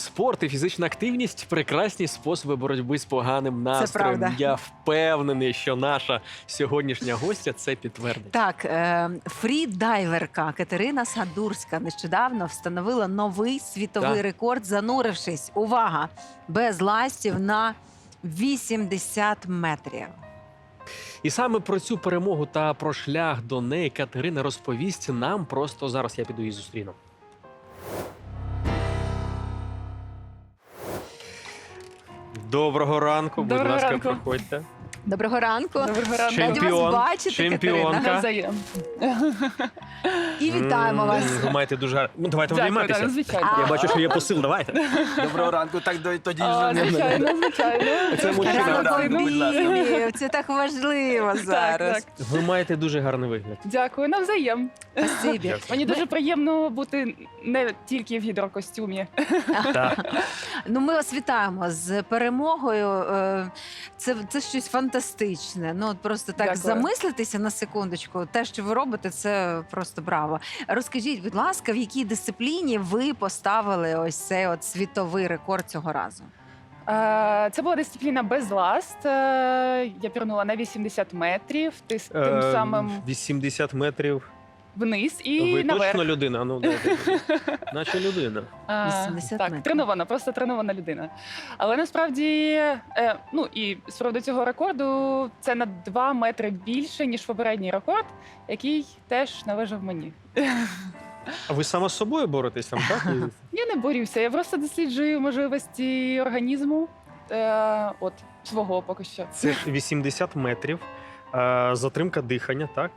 Спорт і фізична активність прекрасні способи боротьби з поганим настроєм. Я впевнений, що наша сьогоднішня гостя це підтвердить. Так, е, фрідайверка Катерина Садурська нещодавно встановила новий світовий Так. рекорд, занурившись, увага, без ластів на 80 метрів. І саме про цю перемогу та про шлях до неї Катерина розповість нам просто зараз. Я піду її зустріну. Доброго ранку, будь Доброго ласка, ранку. проходьте. Доброго ранку. Доброго ранку. Раді Чемпіон, вас бачити, чемпіонка. Катерина. Навзаєм. І вітаємо вас. Ви маєте дуже гарно. Ну, давайте Дякую, обійматися. звичайно. Я бачу, що є посил. Давайте. Доброго ранку, так до- тоді А, не Звичайно, звичайно. Це мужчина. Ранок будь ласка. обіймів. Це так важливо зараз. Так, так. Ви маєте дуже гарний вигляд. Дякую, навзаєм. Спасибі. Мені дуже приємно бути не тільки в гідрокостюмі. Так. Ну, ми вас вітаємо з перемогою. Е, Це, це щось фантастичне. Ну, от просто так Дякую. замислитися на секундочку. Те, що ви робите, це просто браво. Розкажіть, будь ласка, в якій дисципліні ви поставили ось цей от світовий рекорд цього разу? Е, Це була дисципліна без ласт. Е, Я пірнула на 80 метрів, Ти тим Е, самим 80 метрів. Вниз і Ви наверх. точно людина? Ну, наче людина. А, 80 так, метрів. тренована, просто тренована людина. Але насправді, е, ну і з приводу цього рекорду, це на 2 метри більше, ніж попередній рекорд, який теж належав мені. А ви саме з собою боретесь там, так? І- Я не борюся, я просто досліджую можливості організму. Е, от свого поки що. Це 80 метрів, е, затримка дихання, так?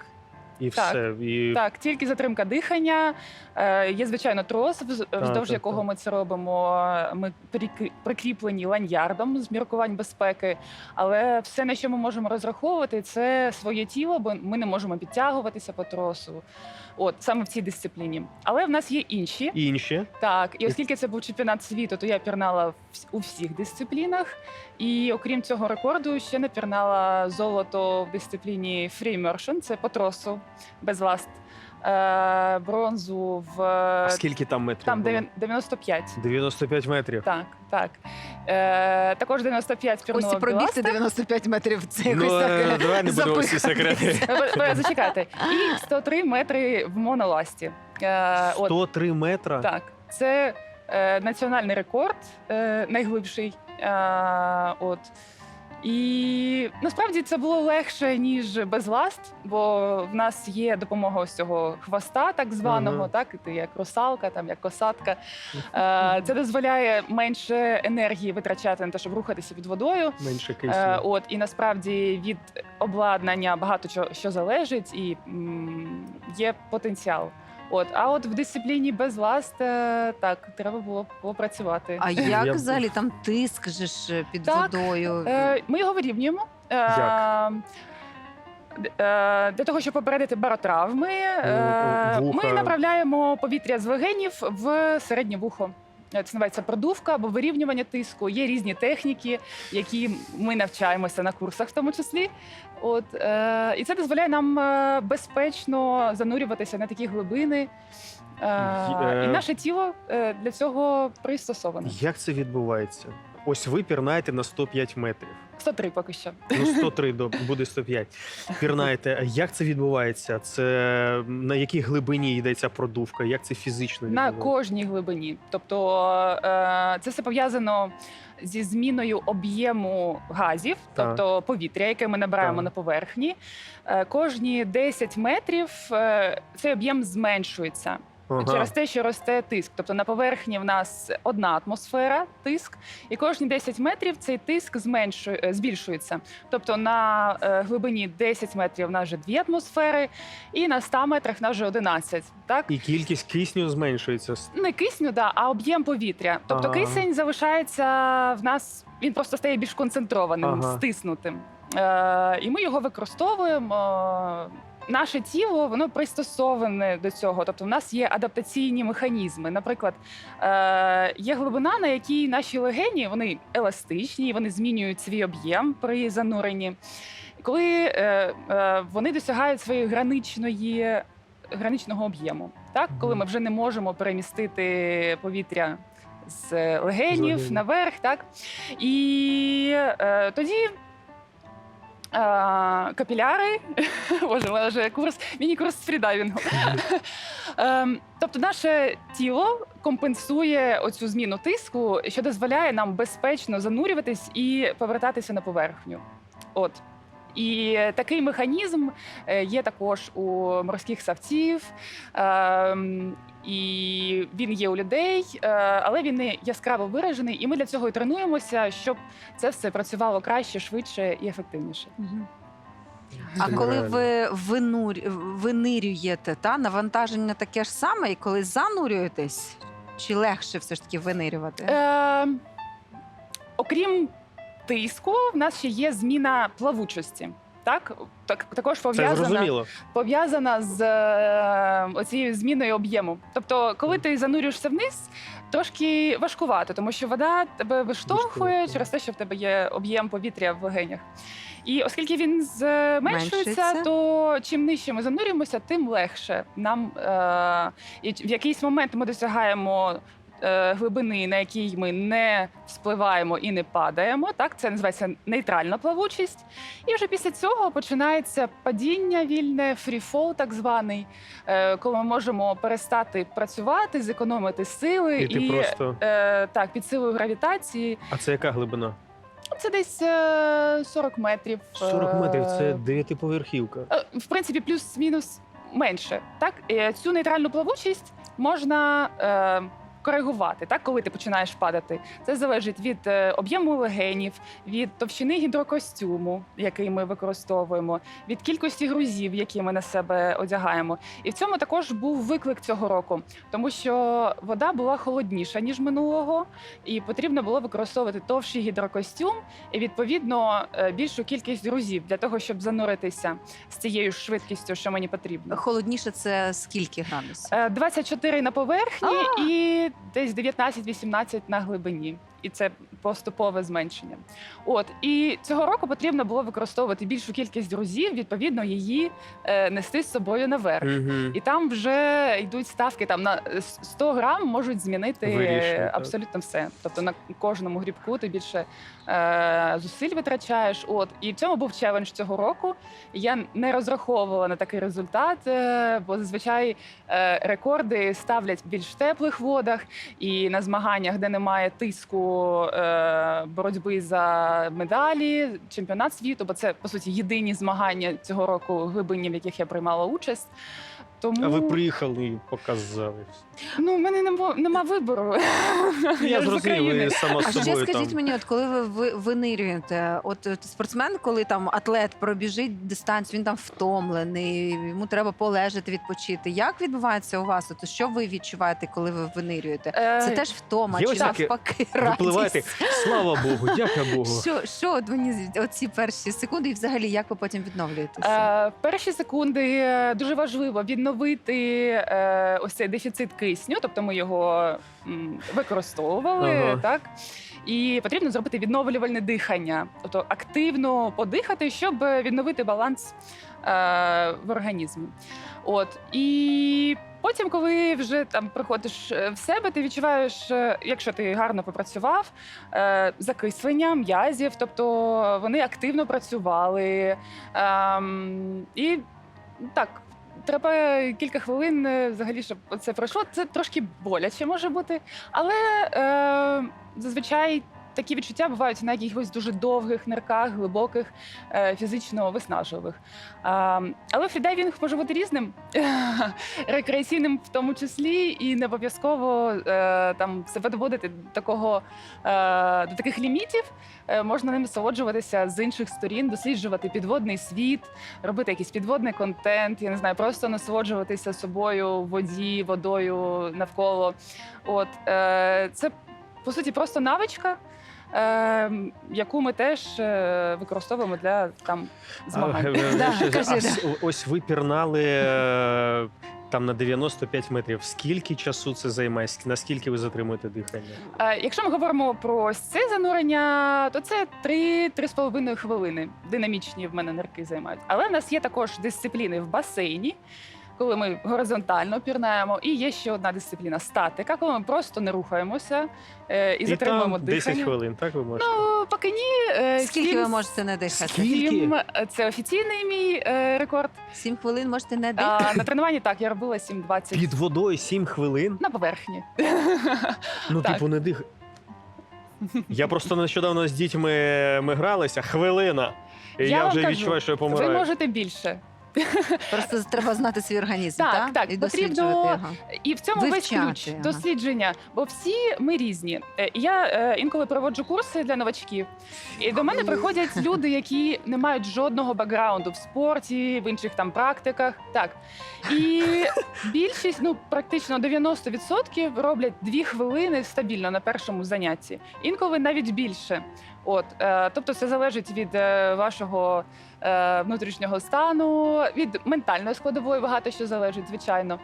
І Так. все. І... Так, тільки затримка дихання. Е, є, звичайно, трос, вз- вздовж так, якого так. ми це робимо. Ми прикрі- прикріплені ланьярдом з міркувань безпеки. Але все, на що ми можемо розраховувати, це своє тіло, бо ми не можемо підтягуватися по тросу. От саме в цій дисципліні. Але в нас є інші. Інші. Так, і оскільки це був чемпіонат світу, то я пірнала у всіх дисциплінах. І окрім цього рекорду, ще напірнала золото в дисципліні Free Immersion, це по тросу без ласт. Е, бронзу в А скільки там метрів? там було? 95. 95 метрів. Так, так. Е, також 95 пірнула Ось в пробігти біластах. 95 метрів. Це якось Ну, так. е, е, давай не будемо всі секрети. Ви- ви Зачекайте. І 103 метри в моноласті. Е, от. 103 метра. Так, це е, національний рекорд, е, найглибший. Е, от. І насправді це було легше, ніж без ласт, бо в нас є допомога ось цього хвоста, так званого, Мгм. так, ти як русалка, там як косатка. Е, це дозволяє менше енергії витрачати на те, щоб рухатися під водою. Менше Е, от і насправді від обладнання багато що, що залежить, і м, є потенціал. От, а от в дисципліні без ласт е, так треба було попрацювати. А як Я- взагалі там тиск же ж під Так, водою? Е, ми його вирівнюємо. Е, Як? е, Для того, щоб попередити баротравми, е, вуха. ми направляємо повітря з легенів в середнє вухо. Е, Це називається продувка або вирівнювання тиску. Є різні техніки, які ми навчаємося на курсах, в тому числі. От е, і це дозволяє нам е, безпечно занурюватися на такі глибини. Е, Е, і наше тіло для цього пристосоване. Як це відбувається? Ось ви пірнаєте на 105 метрів. 103 поки що. Ну, 103 до- буде 105. Пірнаєте. Як це відбувається? Це на якій глибині йдеться продувка? Як це фізично На кожній глибині. Тобто е, це все пов'язано зі зміною об'єму газів, Так. тобто повітря, яке ми набираємо Так. на поверхні. Е, Кожні 10 метрів е, цей об'єм зменшується. Ага. Через те, що росте тиск. Тобто на поверхні в нас одна атмосфера, тиск, і кожні 10 метрів цей тиск зменшує, е, збільшується. Тобто на е, глибині 10 метрів в нас вже дві атмосфери, і на 100 метрах в нас вже 11. Так? І кількість кисню зменшується. Не кисню, да, а об'єм повітря. Тобто Ага. кисень залишається в нас, він просто стає більш концентрованим, Ага. стиснутим. Е, і ми його використовуємо. Наше тіло воно пристосоване до цього. Тобто, в нас є адаптаційні механізми. Наприклад, е, є глибина, на якій наші легені вони еластичні, вони змінюють свій об'єм при зануренні. Коли е, е, вони досягають своєї граничної граничного об'єму, так коли ми вже не можемо перемістити повітря з легенів наверх, так і е, тоді. Капіляри, боже, у мене вже курс, міні-курс з фрідайвінгу. Ем, Тобто, наше тіло компенсує оцю зміну тиску, що дозволяє нам безпечно занурюватись і повертатися на поверхню. От. І такий механізм е, є також у морських савців, ем, і він є у людей, е, але він не яскраво виражений. І ми для цього і тренуємося, щоб це все працювало краще, швидше і ефективніше. А коли ви винурь, винирюєте, та навантаження таке ж саме, і коли занурюєтесь, чи легше все ж таки винирювати? Е, окрім тиску, в нас ще є зміна плавучості. Так, так також пов'язана пов'язана з е, оцією зміною об'єму. Тобто, коли ти занурюєшся вниз, трошки важкувато, тому що вода тебе виштовхує через те, що в тебе є об'єм повітря в легенях. І оскільки він зменшується, Меншується. то чим нижче ми занурюємося, тим легше нам. Е, і в якийсь момент ми досягаємо. Е, Глибини, на якій ми не спливаємо і не падаємо, так це називається нейтральна плавучість. І вже після цього починається падіння вільне, фріфол, так званий, е, коли ми можемо перестати працювати, зекономити сили І просто. е, так під силою гравітації. А це яка глибина? Це десь е, 40 метрів. 40 метрів це дев'ятиповерхівка. в принципі, плюс-мінус менше. Так, цю нейтральну плавучість можна. Е, Коригувати так, коли ти починаєш падати, це залежить від е, об'єму легенів, від товщини гідрокостюму, який ми використовуємо, від кількості грузів, які ми на себе одягаємо. І в цьому також був виклик цього року, тому що вода була холодніша ніж минулого, і потрібно було використовувати товщий гідрокостюм і відповідно е, більшу кількість грузів для того, щоб зануритися з цією швидкістю, що мені потрібно. Холодніше це скільки градусів? Е, 24 на поверхні і десь 19-18 на глибині. І це поступове зменшення. От і цього року потрібно було використовувати більшу кількість друзів, відповідно, її е, нести з собою наверх. Мгм. І там вже йдуть ставки там на 100 грам можуть змінити Вирішує, е, так. абсолютно все. Тобто на кожному грібку ти більше е, зусиль витрачаєш. От і в цьому був челендж цього року. Я не розраховувала на такий результат, е, бо зазвичай е, рекорди ставлять в більш теплих водах і на змаганнях, де немає тиску е, боротьби за медалі, чемпіонат світу, бо це по суті єдині змагання цього року глибинні, в яких я приймала участь. Тому А ви приїхали і показали. ну в мене нема, нема вибору. Я ж зрозумів, ви сама А з ще собою скажіть там. мені, от коли ви ви- винирюєте, от, от спортсмен, коли там атлет пробіжить дистанцію, він там втомлений, йому треба полежати, відпочити. Як відбувається у вас? От що ви відчуваєте, коли ви винирюєте? Це Е, теж втома Є чи ось таке, навпаки Випливаєте. радість? Слава Богу, дякую Богу. Що, що от мені з- оці перші секунди, і взагалі як ви потім відновлюєтеся? Е, перші секунди е, дуже важливо відновити е, ось цей дефіцит кисню, тобто ми його м, використовували, Ага. так. І потрібно зробити відновлювальне дихання, тобто активно подихати, щоб відновити баланс е, в організмі. От і потім, коли вже там приходиш е, в себе, ти відчуваєш, е, якщо ти гарно попрацював, е, закислення м'язів, тобто вони активно працювали. Ем, і так. Треба кілька хвилин е, взагалі, щоб це пройшло. Це трошки боляче може бути, але е, зазвичай такі відчуття бувають на якихось дуже довгих нирках, глибоких, е, фізично виснажливих. Але фрідайвінг може бути різним, рекреаційним в тому числі, і не обов'язково е, там себе доводити до такого е, до таких лімітів. Можна ними насолоджуватися з інших сторін, досліджувати підводний світ, робити якийсь підводний контент. Я не знаю, просто насолоджуватися собою в воді, водою навколо. От це по суті просто навичка. Е, яку ми теж е, використовуємо для там змагань. Да, ще- кажи, а с- Ось ви пірнали е, там на 95 метрів. Скільки часу це займає? Ск- Наскільки ви затримуєте дихання? Е, Якщо ми говоримо про ось це занурення, то це 3-3,5 хвилини. Динамічні в мене нирки займають. Але в нас є також дисципліни в басейні. Коли ми горизонтально пірнаємо. І є ще одна дисципліна статика, коли ми просто не рухаємося е, і, І затримуємо там 10 дихання. хвилин, так ви можете? Ну, поки ні. е, Скільки сім- ви можете не дихати? Скільки? сім, е, Це офіційний мій е, рекорд. Сім хвилин можете не дихати. А, на тренуванні так, я робила 7-20 Під водою 7 хвилин? на поверхні. Ну, Так. типу, не дих. Я просто нещодавно з дітьми ми гралися, хвилина. І я, Я вам вже кажу, відчуваю, що я Ви можете більше. Просто треба знати свій організм, Так, так? так, І потрібно його. І в цьому Вивчати, весь ключ дослідження, бо всі ми різні. Е, Я е, інколи проводжу курси для новачків, і до мене приходять люди, які не мають жодного бекграунду в спорті, в інших там практиках. Так і більшість, ну практично 90% роблять дві хвилини стабільно на першому занятті, інколи навіть більше. От, е, тобто, це залежить від е, вашого е, внутрішнього стану, від ментальної складової багато що залежить, звичайно.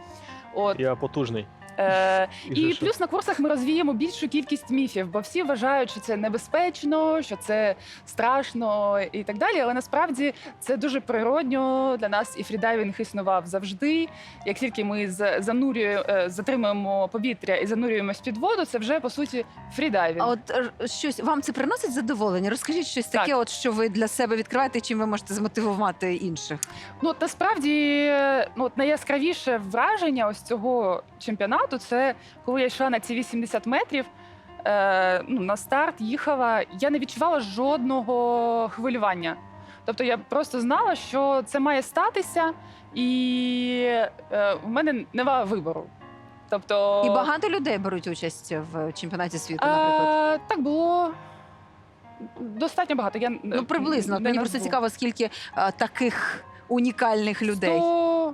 От Я потужний. Е, І і плюс на курсах ми розвіємо більшу кількість міфів, бо всі вважають, що це небезпечно, що це страшно і так далі. Але насправді це дуже природньо для нас, і фрідайвінг існував завжди. Як тільки ми з- занурюємо, е, затримуємо повітря і занурюємось під воду, це вже по суті фрідайвінг. А от е, щось вам це приносить задоволення? Розкажіть щось Так. таке, от що ви для себе відкриваєте, чим ви можете змотивувати інших. Ну от насправді ну, от найяскравіше враження ось цього чемпіонату це коли я йшла на ці 80 метрів. Е, ну, на старт їхала, я не відчувала жодного хвилювання. Тобто я просто знала, що це має статися, і е, в мене немає вибору. Тобто, І багато людей беруть участь в чемпіонаті світу, наприклад. е, так було достатньо багато. Я Ну приблизно. Мені просто цікаво, скільки е, таких унікальних людей. 100...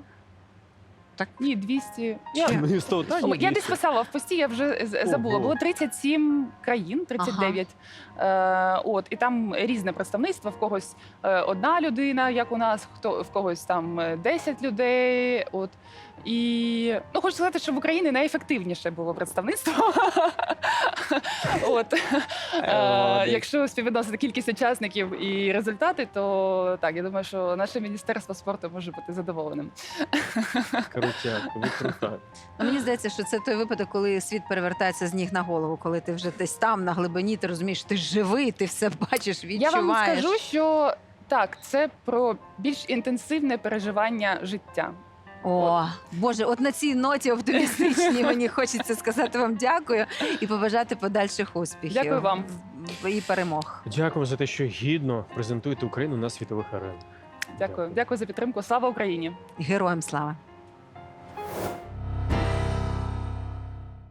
Так. Ні, 200. Я? Мені стало, та, ні, Я десь писала в пості, я вже з- забула. Ого. Було 37 країн, 39. Е, от, і там різне представництво. В когось е, одна людина, як у нас, хто в когось там е, 10 людей. От. І ну, хочу сказати, що в Україні найефективніше було представництво. От. Е. Якщо співвідносити кількість учасників і результати, то так, я думаю, що наше міністерство спорту може бути задоволеним. Крутяк, ви. Ну, Мені здається, що це той випадок, коли світ перевертається з ніг на голову, коли ти вже десь там на глибині, ти розумієш, ти живий, ти все бачиш, Я вам скажу, що так, це про більш інтенсивне переживання життя. О, Боже, от на цій ноті оптимістичній мені хочеться сказати вам дякую і побажати подальших успіхів. Дякую вам. і перемог. Дякую за те, що гідно презентуєте Україну на світових аренах. Дякую, дякую за підтримку. Слава Україні! Героям слава!